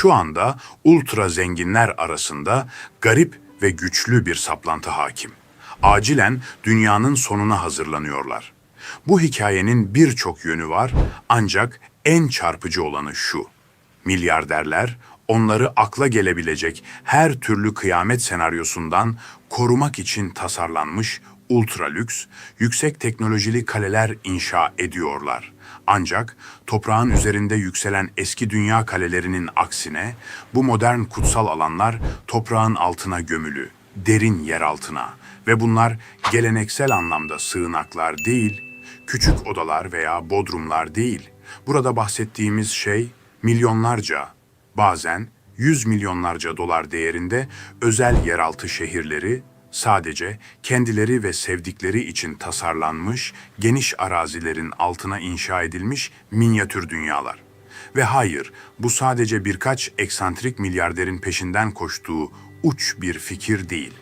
Şu anda ultra zenginler arasında garip ve güçlü bir saplantı hakim. Acilen dünyanın sonuna hazırlanıyorlar. Bu hikayenin birçok yönü var ancak en çarpıcı olanı şu. Milyarderler onları akla gelebilecek her türlü kıyamet senaryosundan korumak için tasarlanmış ultra lüks, yüksek teknolojili kaleler inşa ediyorlar. Ancak toprağın üzerinde yükselen eski dünya kalelerinin aksine bu modern kutsal alanlar toprağın altına gömülü, derin yer altına ve bunlar geleneksel anlamda sığınaklar değil, küçük odalar veya bodrumlar değil. Burada bahsettiğimiz şey milyonlarca, bazen yüz milyonlarca dolar değerinde özel yeraltı şehirleri sadece kendileri ve sevdikleri için tasarlanmış geniş arazilerin altına inşa edilmiş minyatür dünyalar. Ve hayır, bu sadece birkaç eksantrik milyarderin peşinden koştuğu uç bir fikir değil.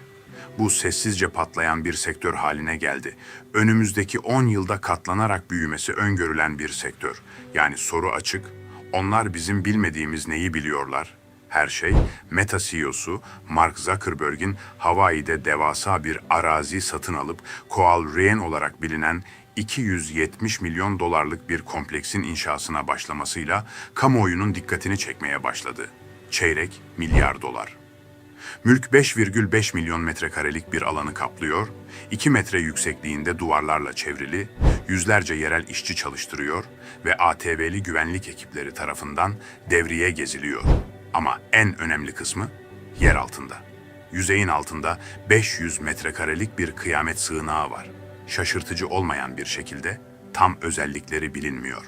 Bu sessizce patlayan bir sektör haline geldi. Önümüzdeki 10 yılda katlanarak büyümesi öngörülen bir sektör. Yani soru açık. Onlar bizim bilmediğimiz neyi biliyorlar? Her şey Meta CEO'su Mark Zuckerberg'in Hawaii'de devasa bir arazi satın alıp Koal Rien olarak bilinen 270 milyon dolarlık bir kompleksin inşasına başlamasıyla kamuoyunun dikkatini çekmeye başladı. Çeyrek milyar dolar. Mülk 5,5 milyon metrekarelik bir alanı kaplıyor, 2 metre yüksekliğinde duvarlarla çevrili, yüzlerce yerel işçi çalıştırıyor ve ATV'li güvenlik ekipleri tarafından devriye geziliyor. Ama en önemli kısmı yer altında. Yüzeyin altında 500 metrekarelik bir kıyamet sığınağı var. Şaşırtıcı olmayan bir şekilde tam özellikleri bilinmiyor.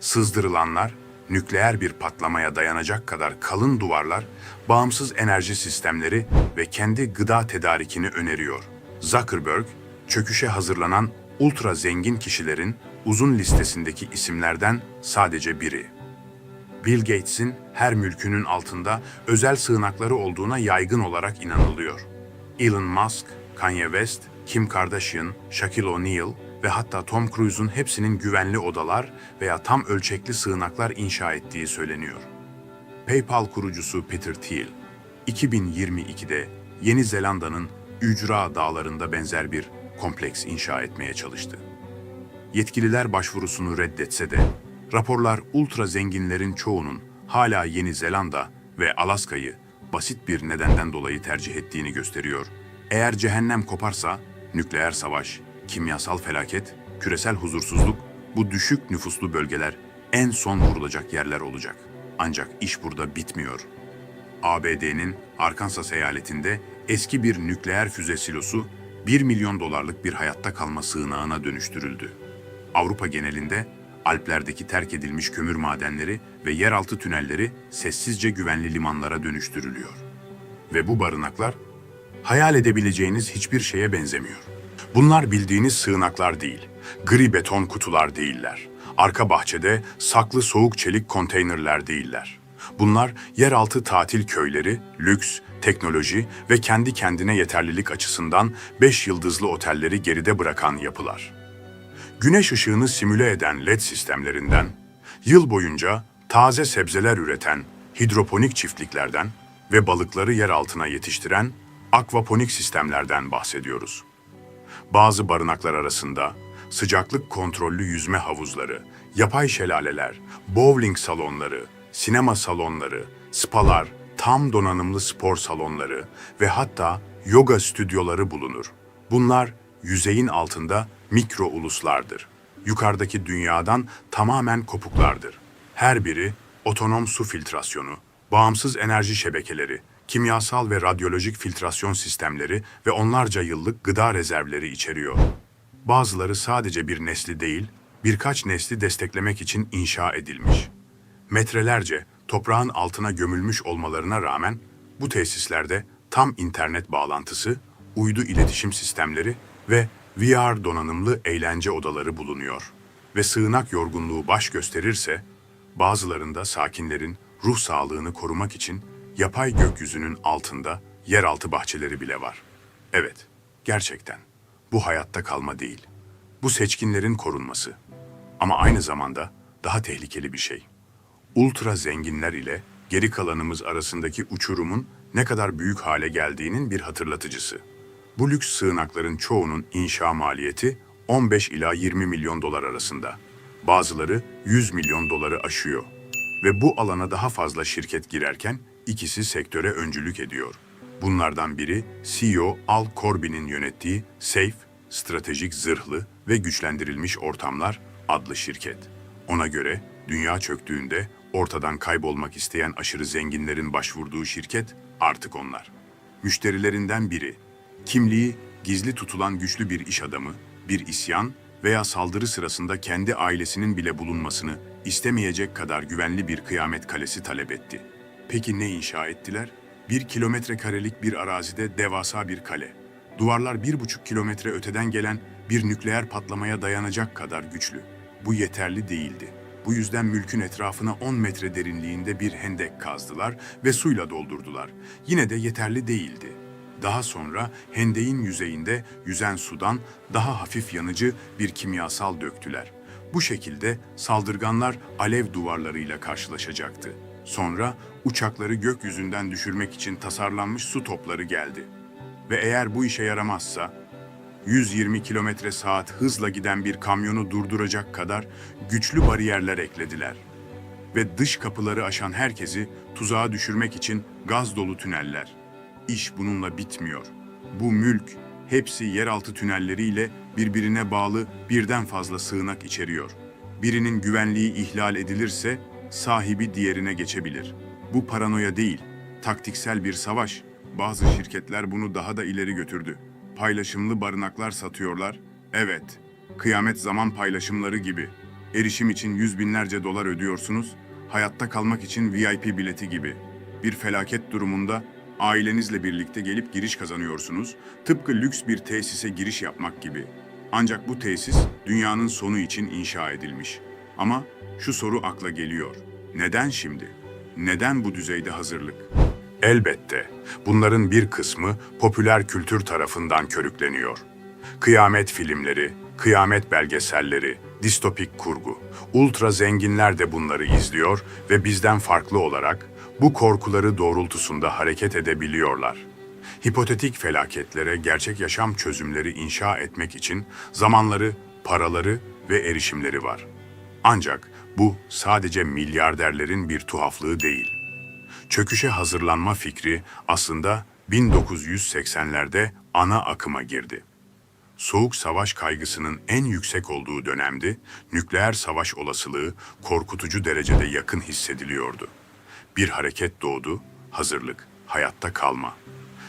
Sızdırılanlar, nükleer bir patlamaya dayanacak kadar kalın duvarlar, bağımsız enerji sistemleri ve kendi gıda tedarikini öneriyor. Zuckerberg, çöküşe hazırlanan ultra zengin kişilerin uzun listesindeki isimlerden sadece biri. Bill Gates'in her mülkünün altında özel sığınakları olduğuna yaygın olarak inanılıyor. Elon Musk, Kanye West, Kim Kardashian, Shaquille O'Neal ve hatta Tom Cruise'un hepsinin güvenli odalar veya tam ölçekli sığınaklar inşa ettiği söyleniyor. PayPal kurucusu Peter Thiel, 2022'de Yeni Zelanda'nın Ücra Dağları'nda benzer bir kompleks inşa etmeye çalıştı. Yetkililer başvurusunu reddetse de raporlar ultra zenginlerin çoğunun hala Yeni Zelanda ve Alaska'yı basit bir nedenden dolayı tercih ettiğini gösteriyor. Eğer cehennem koparsa nükleer savaş, kimyasal felaket, küresel huzursuzluk bu düşük nüfuslu bölgeler en son vurulacak yerler olacak. Ancak iş burada bitmiyor. ABD'nin Arkansas eyaletinde eski bir nükleer füze silosu 1 milyon dolarlık bir hayatta kalma sığınağına dönüştürüldü. Avrupa genelinde Alplerdeki terk edilmiş kömür madenleri ve yeraltı tünelleri sessizce güvenli limanlara dönüştürülüyor. Ve bu barınaklar hayal edebileceğiniz hiçbir şeye benzemiyor. Bunlar bildiğiniz sığınaklar değil, gri beton kutular değiller. Arka bahçede saklı soğuk çelik konteynerler değiller. Bunlar yeraltı tatil köyleri, lüks, teknoloji ve kendi kendine yeterlilik açısından 5 yıldızlı otelleri geride bırakan yapılar. Güneş ışığını simüle eden LED sistemlerinden, yıl boyunca taze sebzeler üreten hidroponik çiftliklerden ve balıkları yer altına yetiştiren akvaponik sistemlerden bahsediyoruz. Bazı barınaklar arasında sıcaklık kontrollü yüzme havuzları, yapay şelaleler, bowling salonları, sinema salonları, spalar, tam donanımlı spor salonları ve hatta yoga stüdyoları bulunur. Bunlar yüzeyin altında mikro uluslardır. Yukarıdaki dünyadan tamamen kopuklardır. Her biri otonom su filtrasyonu, bağımsız enerji şebekeleri, kimyasal ve radyolojik filtrasyon sistemleri ve onlarca yıllık gıda rezervleri içeriyor. Bazıları sadece bir nesli değil, birkaç nesli desteklemek için inşa edilmiş. Metrelerce toprağın altına gömülmüş olmalarına rağmen bu tesislerde tam internet bağlantısı, uydu iletişim sistemleri ve VR donanımlı eğlence odaları bulunuyor. Ve sığınak yorgunluğu baş gösterirse, bazılarında sakinlerin ruh sağlığını korumak için yapay gökyüzünün altında yeraltı bahçeleri bile var. Evet, gerçekten. Bu hayatta kalma değil. Bu seçkinlerin korunması. Ama aynı zamanda daha tehlikeli bir şey. Ultra zenginler ile geri kalanımız arasındaki uçurumun ne kadar büyük hale geldiğinin bir hatırlatıcısı. Bu lüks sığınakların çoğunun inşa maliyeti 15 ila 20 milyon dolar arasında. Bazıları 100 milyon doları aşıyor. Ve bu alana daha fazla şirket girerken ikisi sektöre öncülük ediyor. Bunlardan biri CEO Al Corbin'in yönettiği Safe, Stratejik Zırhlı ve Güçlendirilmiş Ortamlar adlı şirket. Ona göre dünya çöktüğünde ortadan kaybolmak isteyen aşırı zenginlerin başvurduğu şirket artık onlar. Müşterilerinden biri, kimliği gizli tutulan güçlü bir iş adamı, bir isyan veya saldırı sırasında kendi ailesinin bile bulunmasını istemeyecek kadar güvenli bir kıyamet kalesi talep etti. Peki ne inşa ettiler? Bir kilometre karelik bir arazide devasa bir kale. Duvarlar bir buçuk kilometre öteden gelen bir nükleer patlamaya dayanacak kadar güçlü. Bu yeterli değildi. Bu yüzden mülkün etrafına 10 metre derinliğinde bir hendek kazdılar ve suyla doldurdular. Yine de yeterli değildi. Daha sonra hendeğin yüzeyinde yüzen sudan daha hafif yanıcı bir kimyasal döktüler. Bu şekilde saldırganlar alev duvarlarıyla karşılaşacaktı. Sonra uçakları gökyüzünden düşürmek için tasarlanmış su topları geldi. Ve eğer bu işe yaramazsa 120 kilometre saat hızla giden bir kamyonu durduracak kadar güçlü bariyerler eklediler. Ve dış kapıları aşan herkesi tuzağa düşürmek için gaz dolu tüneller. İş bununla bitmiyor. Bu mülk hepsi yeraltı tünelleriyle birbirine bağlı birden fazla sığınak içeriyor. Birinin güvenliği ihlal edilirse sahibi diğerine geçebilir. Bu paranoya değil, taktiksel bir savaş. Bazı şirketler bunu daha da ileri götürdü. Paylaşımlı barınaklar satıyorlar. Evet, kıyamet zaman paylaşımları gibi. Erişim için yüz binlerce dolar ödüyorsunuz, hayatta kalmak için VIP bileti gibi. Bir felaket durumunda ailenizle birlikte gelip giriş kazanıyorsunuz, tıpkı lüks bir tesise giriş yapmak gibi. Ancak bu tesis dünyanın sonu için inşa edilmiş. Ama şu soru akla geliyor. Neden şimdi? Neden bu düzeyde hazırlık? Elbette. Bunların bir kısmı popüler kültür tarafından körükleniyor. Kıyamet filmleri, kıyamet belgeselleri, distopik kurgu. Ultra zenginler de bunları izliyor ve bizden farklı olarak bu korkuları doğrultusunda hareket edebiliyorlar. Hipotetik felaketlere gerçek yaşam çözümleri inşa etmek için zamanları, paraları ve erişimleri var. Ancak bu sadece milyarderlerin bir tuhaflığı değil. Çöküşe hazırlanma fikri aslında 1980'lerde ana akıma girdi. Soğuk savaş kaygısının en yüksek olduğu dönemde nükleer savaş olasılığı korkutucu derecede yakın hissediliyordu. Bir hareket doğdu, hazırlık, hayatta kalma.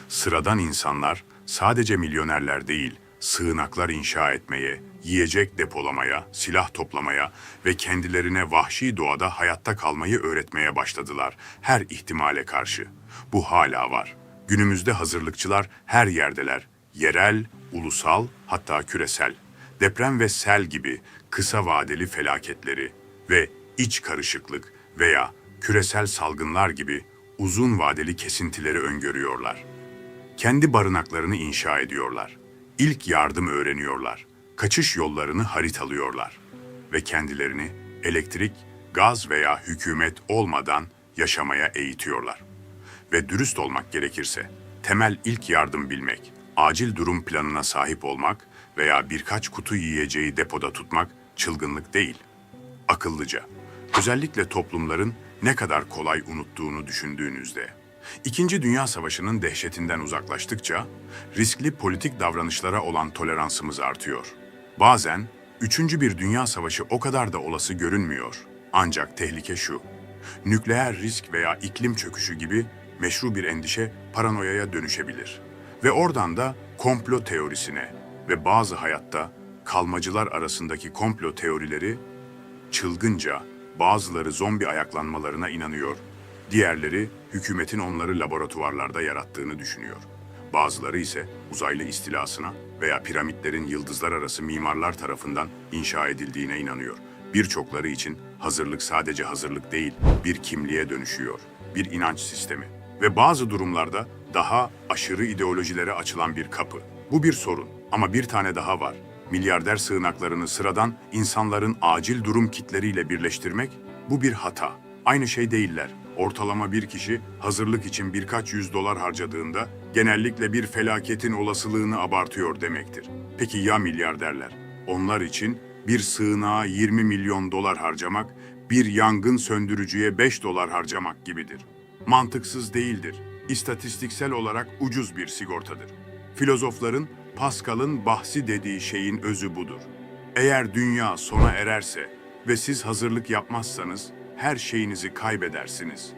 Sıradan insanlar sadece milyonerler değil, sığınaklar inşa etmeye, yiyecek depolamaya, silah toplamaya ve kendilerine vahşi doğada hayatta kalmayı öğretmeye başladılar her ihtimale karşı. Bu hala var. Günümüzde hazırlıkçılar her yerdeler. Yerel, ulusal, hatta küresel. Deprem ve sel gibi kısa vadeli felaketleri ve iç karışıklık veya küresel salgınlar gibi uzun vadeli kesintileri öngörüyorlar. Kendi barınaklarını inşa ediyorlar. İlk yardım öğreniyorlar. Kaçış yollarını haritalıyorlar ve kendilerini elektrik, gaz veya hükümet olmadan yaşamaya eğitiyorlar. Ve dürüst olmak gerekirse temel ilk yardım bilmek, acil durum planına sahip olmak veya birkaç kutu yiyeceği depoda tutmak çılgınlık değil. Akıllıca. Özellikle toplumların ne kadar kolay unuttuğunu düşündüğünüzde. İkinci Dünya Savaşı'nın dehşetinden uzaklaştıkça riskli politik davranışlara olan toleransımız artıyor. Bazen üçüncü bir dünya savaşı o kadar da olası görünmüyor. Ancak tehlike şu. Nükleer risk veya iklim çöküşü gibi meşru bir endişe paranoyaya dönüşebilir. Ve oradan da komplo teorisine ve bazı hayatta kalmacılar arasındaki komplo teorileri çılgınca bazıları zombi ayaklanmalarına inanıyor. Diğerleri hükümetin onları laboratuvarlarda yarattığını düşünüyor. Bazıları ise uzaylı istilasına veya piramitlerin yıldızlar arası mimarlar tarafından inşa edildiğine inanıyor. Birçokları için hazırlık sadece hazırlık değil, bir kimliğe dönüşüyor, bir inanç sistemi. Ve bazı durumlarda daha aşırı ideolojilere açılan bir kapı. Bu bir sorun ama bir tane daha var. Milyarder sığınaklarını sıradan insanların acil durum kitleriyle birleştirmek bu bir hata. Aynı şey değiller. Ortalama bir kişi hazırlık için birkaç yüz dolar harcadığında genellikle bir felaketin olasılığını abartıyor demektir. Peki ya milyarderler? Onlar için bir sığınağa 20 milyon dolar harcamak, bir yangın söndürücüye 5 dolar harcamak gibidir. Mantıksız değildir. İstatistiksel olarak ucuz bir sigortadır. Filozofların Pascal'ın bahsi dediği şeyin özü budur. Eğer dünya sona ererse ve siz hazırlık yapmazsanız her şeyinizi kaybedersiniz.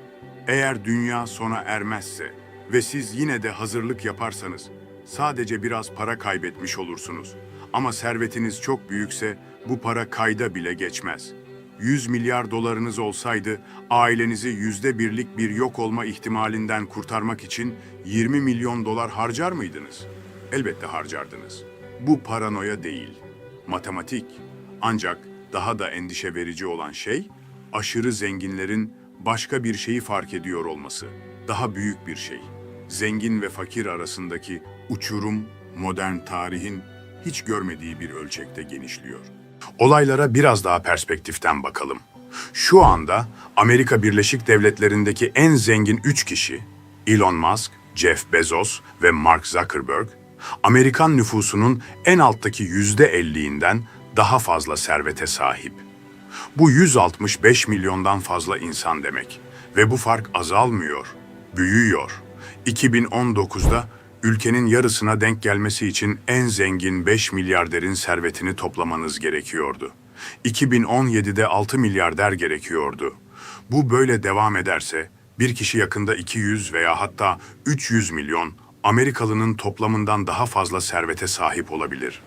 Eğer dünya sona ermezse ve siz yine de hazırlık yaparsanız sadece biraz para kaybetmiş olursunuz. Ama servetiniz çok büyükse bu para kayda bile geçmez. 100 milyar dolarınız olsaydı ailenizi yüzde birlik bir yok olma ihtimalinden kurtarmak için 20 milyon dolar harcar mıydınız? Elbette harcardınız. Bu paranoya değil, matematik. Ancak daha da endişe verici olan şey, aşırı zenginlerin başka bir şeyi fark ediyor olması. Daha büyük bir şey. Zengin ve fakir arasındaki uçurum, modern tarihin hiç görmediği bir ölçekte genişliyor. Olaylara biraz daha perspektiften bakalım. Şu anda Amerika Birleşik Devletleri'ndeki en zengin üç kişi, Elon Musk, Jeff Bezos ve Mark Zuckerberg, Amerikan nüfusunun en alttaki yüzde elliğinden daha fazla servete sahip. Bu 165 milyondan fazla insan demek ve bu fark azalmıyor, büyüyor. 2019'da ülkenin yarısına denk gelmesi için en zengin 5 milyarderin servetini toplamanız gerekiyordu. 2017'de 6 milyarder gerekiyordu. Bu böyle devam ederse bir kişi yakında 200 veya hatta 300 milyon Amerikalının toplamından daha fazla servete sahip olabilir.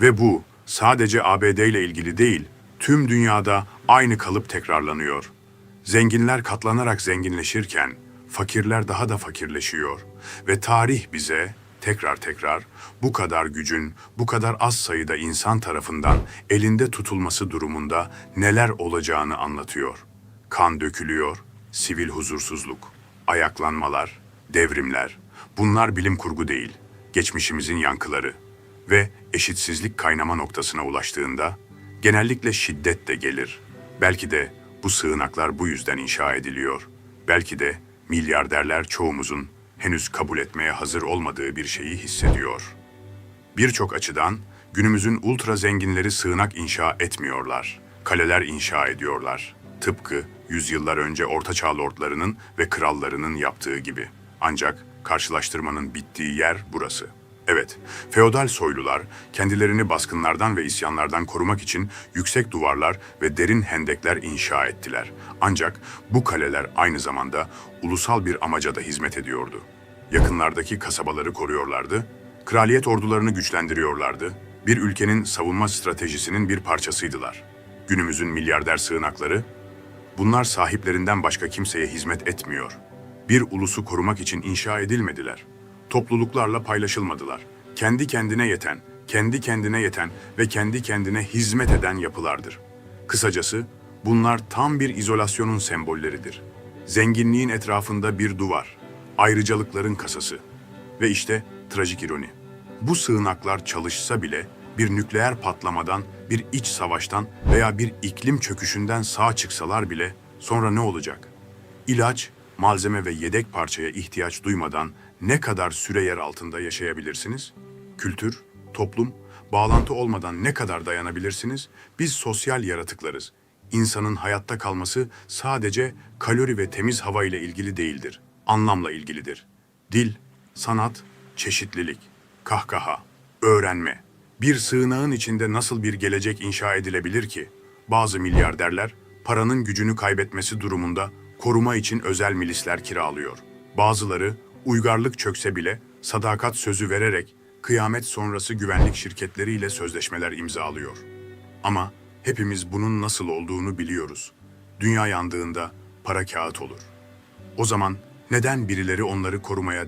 Ve bu sadece ABD ile ilgili değil, tüm dünyada aynı kalıp tekrarlanıyor. Zenginler katlanarak zenginleşirken fakirler daha da fakirleşiyor ve tarih bize tekrar tekrar bu kadar gücün bu kadar az sayıda insan tarafından elinde tutulması durumunda neler olacağını anlatıyor. Kan dökülüyor, sivil huzursuzluk, ayaklanmalar, devrimler. Bunlar bilim kurgu değil, geçmişimizin yankıları ve eşitsizlik kaynama noktasına ulaştığında genellikle şiddet de gelir. Belki de bu sığınaklar bu yüzden inşa ediliyor. Belki de milyarderler çoğumuzun henüz kabul etmeye hazır olmadığı bir şeyi hissediyor. Birçok açıdan günümüzün ultra zenginleri sığınak inşa etmiyorlar. Kaleler inşa ediyorlar. Tıpkı yüzyıllar önce Ortaçağ lordlarının ve krallarının yaptığı gibi. Ancak karşılaştırmanın bittiği yer burası. Evet, feodal soylular kendilerini baskınlardan ve isyanlardan korumak için yüksek duvarlar ve derin hendekler inşa ettiler. Ancak bu kaleler aynı zamanda ulusal bir amaca da hizmet ediyordu. Yakınlardaki kasabaları koruyorlardı, kraliyet ordularını güçlendiriyorlardı, bir ülkenin savunma stratejisinin bir parçasıydılar. Günümüzün milyarder sığınakları, bunlar sahiplerinden başka kimseye hizmet etmiyor. Bir ulusu korumak için inşa edilmediler. Topluluklarla paylaşılmadılar. Kendi kendine yeten, kendi kendine yeten ve kendi kendine hizmet eden yapılardır. Kısacası bunlar tam bir izolasyonun sembolleridir. Zenginliğin etrafında bir duvar, ayrıcalıkların kasası. Ve işte trajik ironi. Bu sığınaklar çalışsa bile bir nükleer patlamadan, bir iç savaştan veya bir iklim çöküşünden sağ çıksalar bile sonra ne olacak? İlaç, malzeme ve yedek parçaya ihtiyaç duymadan ne kadar süre yer altında yaşayabilirsiniz? Kültür, toplum, bağlantı olmadan ne kadar dayanabilirsiniz? Biz sosyal yaratıklarız. İnsanın hayatta kalması sadece kalori ve temiz hava ile ilgili değildir. Anlamla ilgilidir. Dil, sanat, çeşitlilik, kahkaha, öğrenme. Bir sığınağın içinde nasıl bir gelecek inşa edilebilir ki? Bazı milyarderler paranın gücünü kaybetmesi durumunda koruma için özel milisler kiralıyor. Bazıları uygarlık çökse bile sadakat sözü vererek kıyamet sonrası güvenlik şirketleriyle sözleşmeler imzalıyor. Ama hepimiz bunun nasıl olduğunu biliyoruz. Dünya yandığında para kağıt olur. O zaman neden birileri onları korumaya